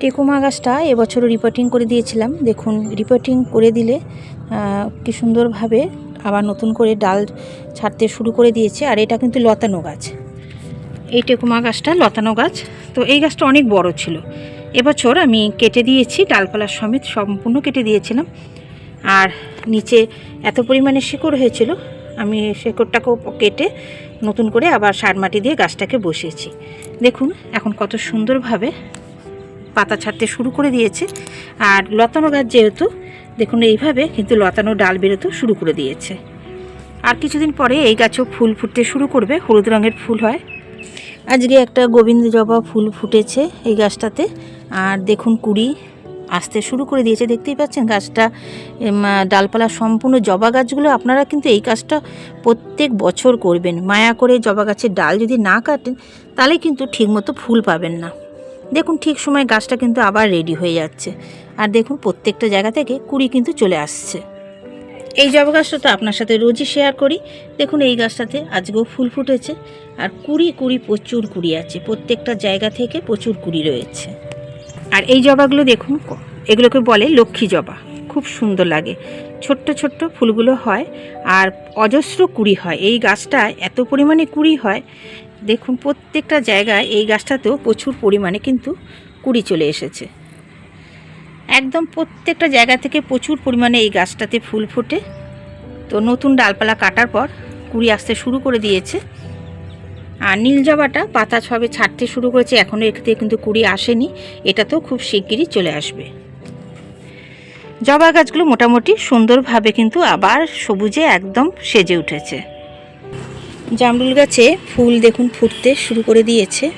টেকুমা গাছটা এবছরও রিপোর্টিং করে দিয়েছিলাম। দেখুন রিপোর্টিং করে দিলে কি সুন্দরভাবে আবার নতুন করে ডাল ছাড়তে শুরু করে দিয়েছে। আর এটা কিন্তু লতানো গাছ। এই টেকুমা গাছটা লতানো গাছ। তো এই গাছটা অনেক বড় ছিল। এবছর আমি কেটে দিয়েছি ডালপালার সমেত সম্পূর্ণ কেটে দিয়েছিলাম। আর নিচে এত পরিমাণে শিকড় হয়েছিল, আমি শেকড়টাকেও কেটে নতুন করে আবার সার মাটি দিয়ে গাছটাকে বসিয়েছি। দেখুন, এখন কত সুন্দরভাবে পাতা ছাড়তে শুরু করে দিয়েছে। আর লতানো গাছ যেহেতু, দেখুন এইভাবে কিন্তু লতানো ডাল বেরোতেও শুরু করে দিয়েছে। আর কিছুদিন পরে এই গাছও ফুল ফুটতে শুরু করবে, হলুদ রঙের ফুল হয়। আজকে একটা গোবিন্দ জবা ফুল ফুটেছে এই গাছটাতে। আর দেখুন কুড়ি আসতে শুরু করে দিয়েছে, দেখতেই পাচ্ছেন গাছটা। ডালপালা সম্পূর্ণ জবা গাছগুলো, আপনারা কিন্তু এই কাজটা প্রত্যেক বছর করবেন। মায়া করে জবা গাছের ডাল যদি না কাটেন, তাহলে কিন্তু ঠিকমতো ফুল পাবেন না। দেখুন ঠিক সময় গাছটা কিন্তু আবার রেডি হয়ে যাচ্ছে। আর দেখুন প্রত্যেকটা জায়গা থেকে কুড়ি কিন্তু চলে আসছে। এই জবা গাছটা তো আপনার সাথে রোজই শেয়ার করি। দেখুন এই গাছটাতে আজকেও ফুল ফুটেছে। আর কুড়ি কুড়ি প্রচুর কুড়ি আছে। প্রত্যেকটা জায়গা থেকে প্রচুর কুড়ি রয়েছে। আর এই জবাগুলো দেখুন, এগুলোকে বলে লক্ষ্মী জবা। খুব সুন্দর লাগে। ছোট্ট ছোট্ট ফুলগুলো হয়। আর অজস্র কুড়ি হয়। এই গাছটা এত পরিমাণে কুড়ি হয় দেখুন, প্রত্যেকটা জায়গায় এই গাছটাতেও প্রচুর পরিমাণে কিন্তু কুড়ি চলে এসেছে। একদম প্রত্যেকটা জায়গা থেকে প্রচুর পরিমাণে এই গাছটাতে ফুল ফোটে। তো নতুন ডালপালা কাটার পর কুড়ি আসতে শুরু করে দিয়েছে। আর নীল জবাটা পাতা ছবে ছাড়তে শুরু করেছে এখনও এতে কিন্তু কুড়ি আসেনি। এটাতেও খুব শিগগিরই চলে আসবে। জবা গাছগুলো মোটামুটি সুন্দরভাবে কিন্তু আবার সবুজে একদম সেজে উঠেছে। জামরুল গাছে ফুল দেখুন ফুটতে শুরু করে দিয়েছে।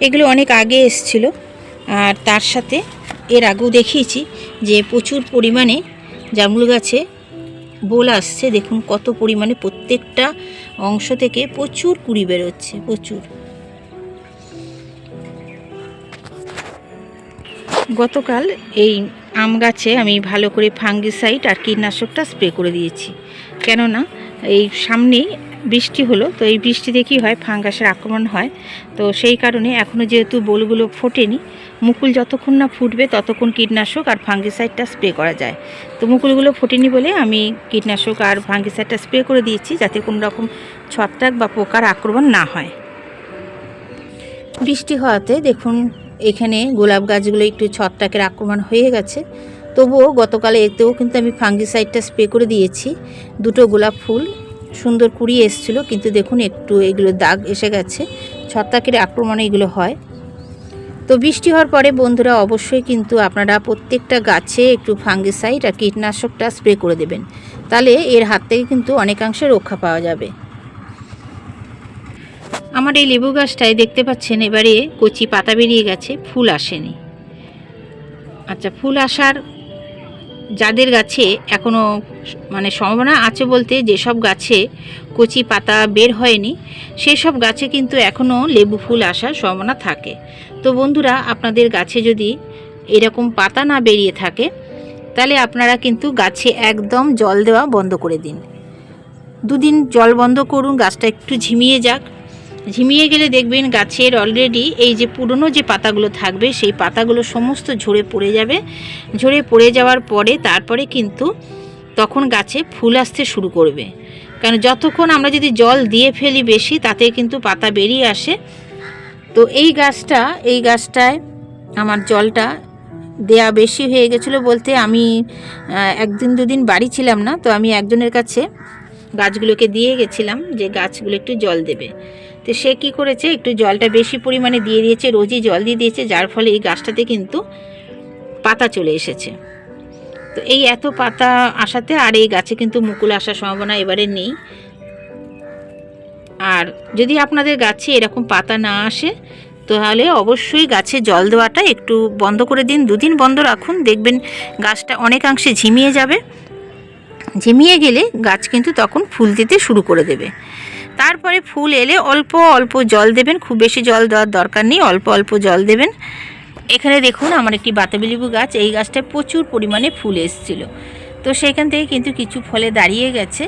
এগুলো অনেক আগে এসছিল আর তার সাথে এর আগেও দেখিয়েছি যে প্রচুর পরিমাণে জামরুল গাছে বোল আসছে। দেখুন কত পরিমাণে প্রত্যেকটা অংশ থেকে প্রচুর কুড়ি বেরোচ্ছে, প্রচুর। গতকাল এই আম গাছে আমি ভালো করে ফাঙ্গিসাইড আর কীটনাশকটা স্প্রে করে দিয়েছি। কেননা এই সামনেই বৃষ্টি হলো, তো এই বৃষ্টিতে কী হয়, ফাঙ্গাসের আক্রমণ হয়। তো সেই কারণে এখনও যেহেতু বোলগুলো ফোটেনি, মুকুল যতক্ষণ না ফুটবে ততক্ষণ কীটনাশক আর ফাঙ্গিসাইডটা স্প্রে করা যায়। তো মুকুলগুলো ফোটেনি বলে আমি কীটনাশক আর ফাঙ্গিসাইডটা স্প্রে করে দিয়েছি যাতে কোনো রকম ছত্রাক বা পোকার আক্রমণ না হয়। বৃষ্টি হওয়াতে দেখুন এখানে গোলাপ গাছগুলো একটু ছত্রাকের আক্রমণ হয়ে গেছে। তবুও গতকালে এতেও কিন্তু আমি ফাঙ্গিসাইডটা স্প্রে করে দিয়েছি। দুটো গোলাপ ফুল সুন্দর কুড়িয়ে এসেছিল, কিন্তু দেখুন একটু এগুলো দাগ এসে গেছে, ছত্রাকের আক্রমণে এগুলো হয়। তো বৃষ্টি হওয়ার পরে বন্ধুরা অবশ্যই কিন্তু আপনারা প্রত্যেকটা গাছে একটু ফাঙ্গিসাইড আর কীটনাশকটা স্প্রে করে দেবেন। তাহলে এর হাত থেকে কিন্তু অনেকাংশে রক্ষা পাওয়া যাবে। আমার এই লেবু গাছটায় দেখতে পাচ্ছেন এবারে কচি পাতা বেরিয়ে গেছে, ফুল আসেনি। আচ্ছা ফুল আসার যাদের গাছে এখনও মানে সম্ভাবনা আছে বলতে যেসব গাছে কচি পাতা বের হয়নি, সেসব গাছে কিন্তু এখনও লেবু ফুল আসার সম্ভাবনা থাকে। তো বন্ধুরা, আপনাদের গাছে যদি এরকম পাতা না বেরিয়ে থাকে, তাহলে আপনারা কিন্তু গাছে একদম জল দেওয়া বন্ধ করে দিন। দুদিন জল বন্ধ করুন, গাছটা একটু ঝিমিয়ে যাক। ঝিমিয়ে গেলে দেখবেন গাছের অলরেডি এই যে পুরনো যে পাতাগুলো থাকবে, সেই পাতাগুলো সমস্ত ঝরে পড়ে যাবে। ঝরে পড়ে যাওয়ার পরে তারপরে কিন্তু তখন গাছে ফুল আসতে শুরু করবে। কারণ যতক্ষণ আমরা যদি জল দিয়ে ফেলি বেশি, তাতে কিন্তু পাতা বেরিয়ে আসে। তো এই গাছটা, এই গাছটায় আমার জলটা দেয়া বেশি হয়ে গেছিল বলতে আমি একদিন দুদিন বাড়ি ছিলাম না, তো আমি একজনের কাছে গাছগুলোকে দিয়ে গেছিলাম যে গাছগুলো একটু জল দেবে। তো সে কি করেছে? একটু জলটা বেশি পরিমাণে দিয়ে দিয়েছে, রোজই জল দিয়ে দিয়েছে, যার ফলে এই গাছটাতে কিন্তু পাতা চলে এসেছে। তো এই এত পাতা আসাতে আর এই গাছে কিন্তু মুকুল আসার সম্ভাবনা এবারে নেই। আর যদি আপনাদের গাছে এরকম পাতা না আসে, তাহলে অবশ্যই গাছে জল দেওয়াটা একটু বন্ধ করে দিন। দুদিন বন্ধ রাখুন, দেখবেন গাছটা অনেকাংশে ঝিমিয়ে যাবে। ঝিমিয়ে গেলে গাছ কিন্তু তখন ফুল দিতে শুরু করে দেবে। তারপরে ফুল এলে অল্প অল্প জল দেবেন, খুব বেশি জল দেওয়ার দরকার নেই, অল্প অল্প জল দেবেন। এখানে দেখুন আমার একটি বাতাবি লেবু গাছ, এই গাছটায় প্রচুর পরিমাণে ফুল এসেছিল। তো সেখান থেকে কিন্তু কিছু ফলে দাঁড়িয়ে গেছে।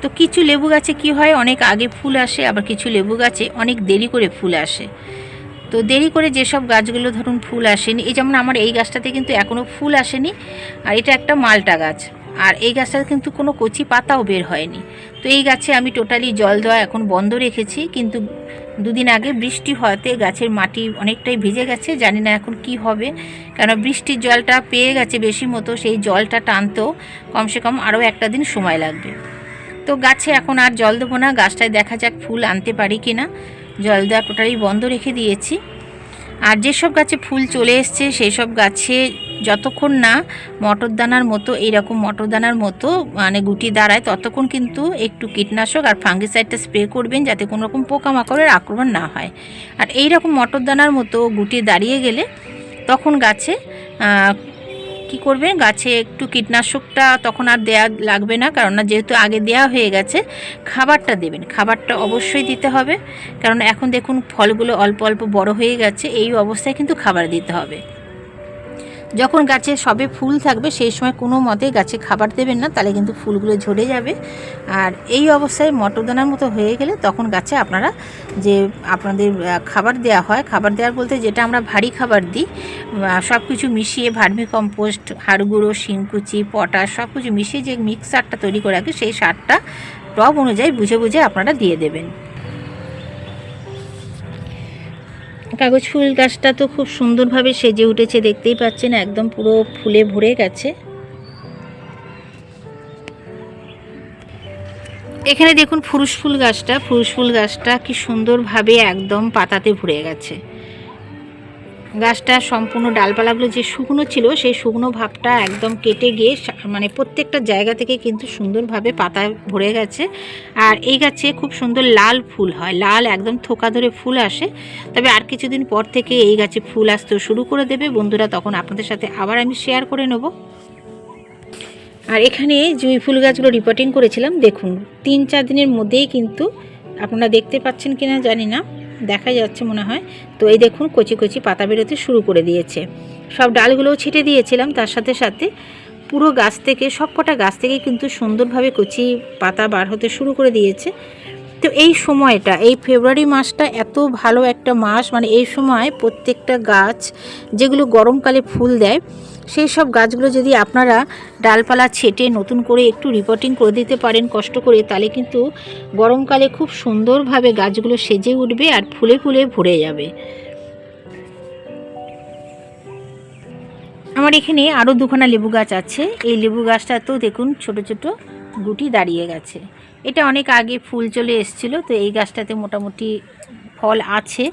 তো কিছু লেবু গাছে কি হয়, অনেক আগে ফুল আসে, আবার কিছু লেবু গাছে অনেক দেরি করে ফুল আসে। তো দেরি করে যেসব গাছগুলো ধরুন ফুল আসেনি, এই যেমন আমার এই গাছটাতে কিন্তু এখনও ফুল আসেনি, আর এটা একটা মালটা গাছ। আর এই গাছটাতে কিন্তু কোনো কচি পাতাও বের হয়নি। তো এই গাছে আমি টোটালি জল দেওয়া এখন বন্ধ রেখেছি, কিন্তু দুদিন আগে বৃষ্টি হওয়াতে গাছের মাটি অনেকটাই ভিজে গেছে, জানি না এখন কি হবে। কেন বৃষ্টির জলটা পেয়ে গেছে বেশি মতো, সেই জলটা টানতেও কমসে কম আরও একটা দিন সময় লাগবে। তো গাছে এখন আর জল দেবো না, গাছটায় দেখা যাক ফুল আনতে পারি কি না। জল দেওয়া টোটালি বন্ধ রেখে দিয়েছি। আর যেসব গাছে ফুল চলে এসছে সেই সব গাছে যতক্ষণ না মটর দানার মতো, এইরকম মটর দানার মতো মানে গুটি দাঁড়ায়, ততক্ষণ কিন্তু একটু কীটনাশক আর ফাঙ্গিসাইডটা স্প্রে করবেন যাতে কোনো রকম পোকামাকড়ের আক্রমণ না হয়। আর এই রকম মটর দানার মতো গুটি দাঁড়িয়ে গেলে তখন গাছে কি করবেন গাছে একটু কীটনাশকটা তখন আর দেয়া লাগবে না, কারণ না যেহেতু আগে দেয়া হয়ে গেছে, খাবারটা দেবেন। খাবারটা অবশ্যই দিতে হবে, কারণ এখন দেখুন ফলগুলো অল্প অল্প বড় হয়ে গেছে, এই অবস্থায় কিন্তু খাবার দিতে হবে। যখন গাছে সবে ফুল থাকবে, সেই সময় কোনো মতে গাছে খাবার দেবেন না, তাহলে কিন্তু ফুলগুলো ঝরে যাবে। আর এই অবস্থায় মটরদানার মতো হয়ে গেলে তখন গাছে আপনারা যে আপনাদের খাবার দেওয়া হয়, খাবার দেওয়ার বলতে যেটা আমরা ভারী খাবার দিই সব কিছু মিশিয়ে ভার্মি কম্পোস্ট হাড় গুঁড়ো শিংকুচি, পটাশ সব কিছু মিশিয়ে যে মিক্সারটা তৈরি করে রাখি, সেই সারটা টব অনুযায়ী বুঝে বুঝে আপনারা দিয়ে দেবেন। কাগজ ফুল গাছটা তো খুব সুন্দরভাবে সেজে উঠেছে, দেখতেই পাচ্ছেন, একদম পুরো ফুলে ভরে গেছে। এখানে দেখুন ফুরুষ ফুল গাছটা, ফুরুষ ফুল গাছটা কি সুন্দরভাবে একদম পাতাতে ভরে গেছে। গাছটা সম্পূর্ণ ডালপালাগুলো যে শুকনো ছিল, সেই শুকনো ভাবটা একদম কেটে গিয়ে মানে প্রত্যেকটা জায়গা থেকে কিন্তু সুন্দরভাবে পাতা ভরে গেছে। আর এই গাছে খুব সুন্দর লাল ফুল হয়। লাল একদম থোকা ধরে ফুল আসে। তবে আর কিছুদিন পর থেকে এই গাছে ফুল আসতে শুরু করে দেবে। বন্ধুরা, তখন আপনাদের সাথে আবার আমি শেয়ার করে নেব। আর এখানে জুঁই ফুল গাছগুলো রিপোর্টিং করেছিলাম, দেখুন, তিন চার দিনের মধ্যেই কিন্তু আপনারা দেখতে পাচ্ছেন কিনা জানি না। দেখা যাচ্ছে মনে হয়। তো এই দেখুন কচি কচি পাতা বেরোতে শুরু করে দিয়েছে। সব ডালগুলোও ছিটে দিয়েছিলাম, তার সাথে সাথে পুরো গাছ থেকে, সব কটা গাছ থেকে কিন্তু সুন্দরভাবে কচি পাতা বার হতে শুরু করে দিয়েছে। তো এই সময়টা, এই ফেব্রুয়ারি মাসটা এত ভালো একটা মাস মানে এই সময় প্রত্যেকটা গাছ যেগুলো গরমকালে ফুল দেয় সেই সব গাছগুলো যদি আপনারা ডালপালা ছেটে নতুন করে একটু রিপোর্টিং করে দিতে পারেন কষ্ট করে, তাহলে কিন্তু গরমকালে খুব সুন্দরভাবে গাছগুলো সেজে উঠবে আর ফুলে ফুলে ভরে যাবে। আমার এখানে আরও দুখানা লেবু গাছ আছে। এই লেবু গাছটাতেও দেখুন ছোট ছোট গুটি দাঁড়িয়ে গেছে। এটা অনেক আগে ফুল চলে এসেছিল, তো এই গাছটাতে মোটামুটি ফল আছে।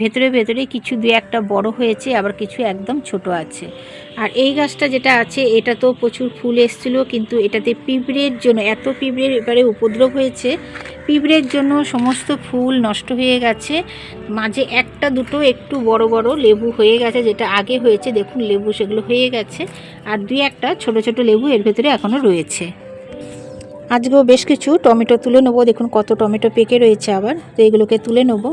ভেতরে ভেতরে কিছু দু একটা বড় হয়েছে, আবার কিছু একদম ছোট আছে। আর এই গাছটা যেটা আছে, এটা তো প্রচুর ফুল এসেছিল, কিন্তু এটাতে পিঁপড়ের জন্য, এত পিঁপড়ের এবারে উপদ্রব হয়েছে, পিঁপড়ের জন্য সমস্ত ফুল নষ্ট হয়ে গেছে। মাঝে একটা দুটো একটু বড় বড় লেবু হয়ে গেছে, যেটা আগে হয়েছে, দেখুন লেবু সেগুলো হয়ে গেছে। আর দুই একটা ছোট ছোট লেবু এর ভেতরে এখনও রয়েছে। আজকেও বেশ কিছু টমেটো তুলে নেব, দেখুন কত টমেটো পেকে রয়েছে আবার, তো এগুলোকে তুলে নেব।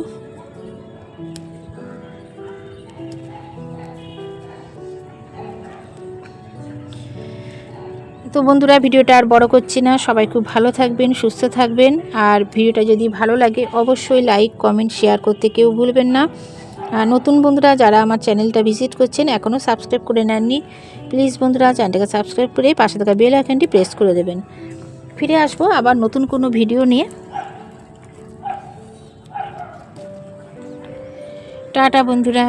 তো বন্ধুরা, ভিডিওটা আর বড় করছি না। সবাই খুব ভালো থাকবেন, সুস্থ থাকবেন। আর ভিডিওটা যদি ভালো লাগে, অবশ্যই লাইক, কমেন্ট, শেয়ার করতে কেউ ভুলবেন না। আর নতুন বন্ধুরা, যারা আমার চ্যানেলটা ভিজিট করছেন, এখনও সাবস্ক্রাইব করে নেননি, প্লিজ বন্ধুরা, চ্যানেলটাকে সাবস্ক্রাইব করে পাশে থাকা বেল আইকনটি প্রেস করে দেবেন। ফিরে আসব আবার নতুন কোনো ভিডিও নিয়ে। টাটা বন্ধুরা।